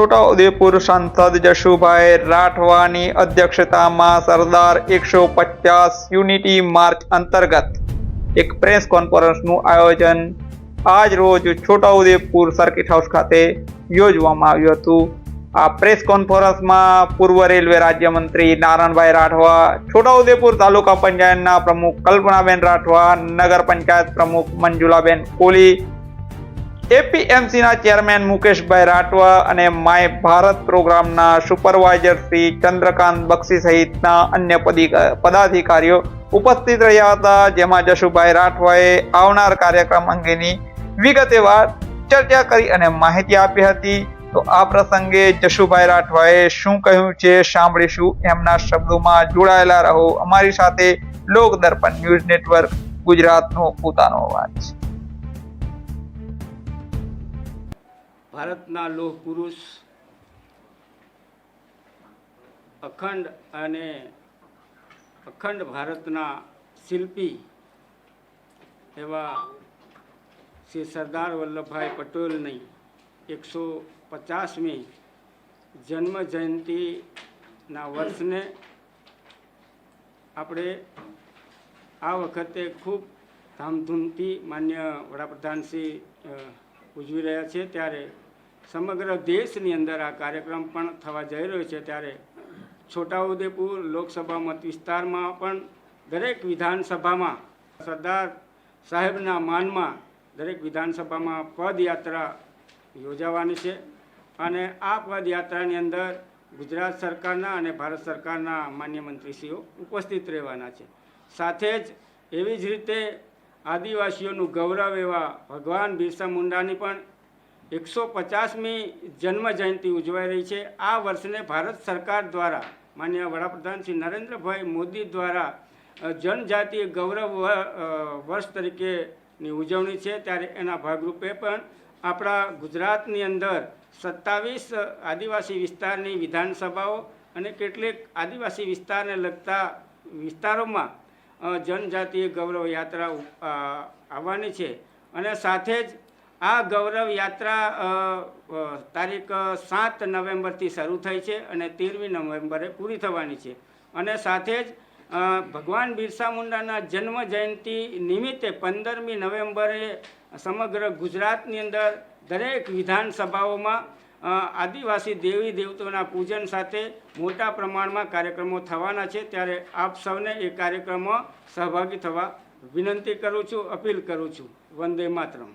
છોટાઉદેપુર સાંસદ જશુભાઈ રાઠવાની અધ્યક્ષતામાં સરદાર એકસો પચાસ યુનિટી માર્ચ અંતર્ગત એક પ્રેસ કોન્ફરન્સનું આયોજન આજ રોજ છોટાઉદેપુર સર્કિટ હાઉસ ખાતે યોજવામાં આવ્યું હતું. આ પ્રેસ કોન્ફરન્સમાં પૂર્વ રેલવે રાજ્યમંત્રી નારાયણભાઈ રાઠવા, છોટાઉદેપુર તાલુકા પંચાયતના પ્રમુખ કલ્પનાબેન રાઠવા, નગર પંચાયત પ્રમુખ મંજુલાબેન કોલી એપીએમસીના ચેરમેન મુકેશભાઈ રાઠવા અને માય ભારત પ્રોગ્રામના સુપરવાઇઝર શ્રી ચંદ્રકાંત બક્ષી સહિતના અન્ય પદી- પદાધિકારીઓ ઉપસ્થિત રહ્યા હતા, જેમાં જશુભાઈ રાઠવાએ આવનાર કાર્યક્રમ અંગેની વિગતેવાર ચર્ચા કરી અને માહિતી આપી હતી. તો આ પ્રસંગે જશુભાઈ રાઠવાએ શું કહ્યું છે સાંભળીશું. એમના શબ્દોમાં જોડાયેલા રહો. અમારી સાથે લોક દર્પણ ન્યૂઝ નેટવર્ક ગુજરાતનો પોતાનો અવાજ. ભારતના લોહ પુરુષ અખંડ અને અખંડ ભારતના શિલ્પી એવા શ્રી સરદાર વલ્લભભાઈ પટેલની એકસો પચાસમી જન્મ જયંતિના વર્ષને આપણે આ વખતે ખૂબ ધામધૂમથી માન્ય વડાપ્રધાનશ્રી અ, ઉજવી રહ્યા છે ત્યારે સમગ્ર દેશની અંદર આ કાર્યક્રમ પણ થવા જઈ રહ્યો છે ત્યારે છોટાઉદેપુર લોકસભા મત વિસ્તારમાં પણ દરેક વિધાનસભામાં સરદાર સાહેબના માનમાં દરેક વિધાનસભામાં પદયાત્રા યોજાવાની છે અને આ પદયાત્રાની અંદર ગુજરાત સરકારના અને ભારત સરકારના માન્ય મંત્રીશ્રીઓ ઉપસ્થિત રહેવાના છે. સાથે જ એવી જ રીતે આદિવાસીઓનું ગૌરવ એવા ભગવાન બિરસા મુંડાની પણ એકસો પચાસમી જન્મ જયંતિ ઉજવાઈ રહી છે. આ વર્ષને ભારત સરકાર દ્વારા માન્ય વડાપ્રધાન શ્રી નરેન્દ્રભાઈ મોદી દ્વારા જનજાતીય ગૌરવ વર્ષ તરીકેની ઉજવણી છે. ત્યારે એના ભાગરૂપે પણ આપણા ગુજરાતની અંદર સત્તાવીસ આદિવાસી વિસ્તારની વિધાનસભાઓ અને કેટલીક આદિવાસી વિસ્તારને લગતા વિસ્તારોમાં જનજાતીય ગૌરવ યાત્રા આવવાની છે. અને સાથે જ આ ગૌરવ યાત્રા તારીખ સાત નવેમ્બરથી શરૂ થઈ છે અને તેરમી નવેમ્બરે પૂરી થવાની છે. અને સાથે જ ભગવાન બિરસા મુંડાના જન્મ જયંતિ નિમિત્તે પંદરમી નવેમ્બરે સમગ્ર ગુજરાતની અંદર દરેક વિધાનસભાઓમાં આદિવાસી દેવી દેવતાઓના પૂજન સાથે મોટા પ્રમાણમાં કાર્યક્રમો થવાના છે. ત્યારે આપ સૌને એ કાર્યક્રમમાં સહભાગી થવા વિનંતી કરું છું, અપીલ કરું છું. વંદે માતરમ.